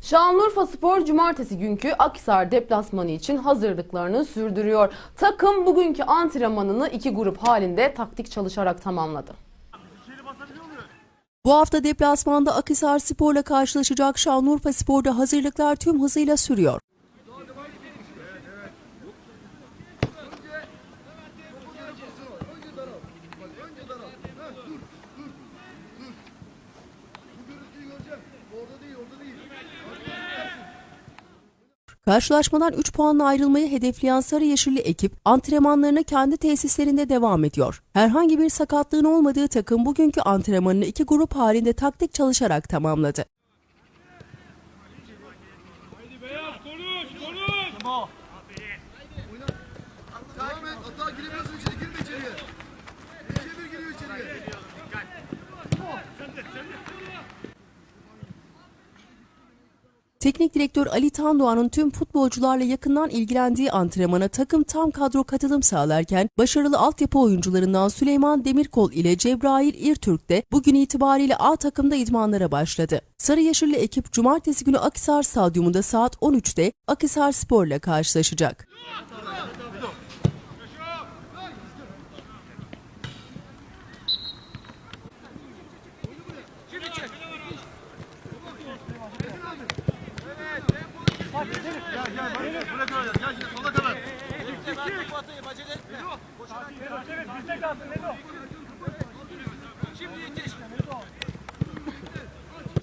Şanlıurfa Spor cumartesi günkü Akhisar deplasmanı için hazırlıklarını sürdürüyor. Takım bugünkü antrenmanını iki grup halinde taktik çalışarak tamamladı. Bu hafta deplasmanda Akhisar Spor'la karşılaşacak Şanlıurfa Spor'da hazırlıklar tüm hızıyla sürüyor. Karşılaşmadan 3 puanla ayrılmayı hedefleyen Sarı Yeşilli ekip antrenmanlarına kendi tesislerinde devam ediyor. Herhangi bir sakatlığın olmadığı takım bugünkü antrenmanını iki grup halinde taktik çalışarak tamamladı. Takip Teknik direktör Ali Tandoğan'ın tüm futbolcularla yakından ilgilendiği antrenmana takım tam kadro katılım sağlarken başarılı altyapı oyuncularından Süleyman Demirkol ile Cebrail İrtürk de bugün itibariyle A takımda idmanlara başladı. Sarı Yeşilli ekip cumartesi günü Akhisar Stadyumunda saat 13'te Akhisar Spor'la karşılaşacak. Buraya kadar gel. Gel şimdi sola kadar. Şimdi yetiş.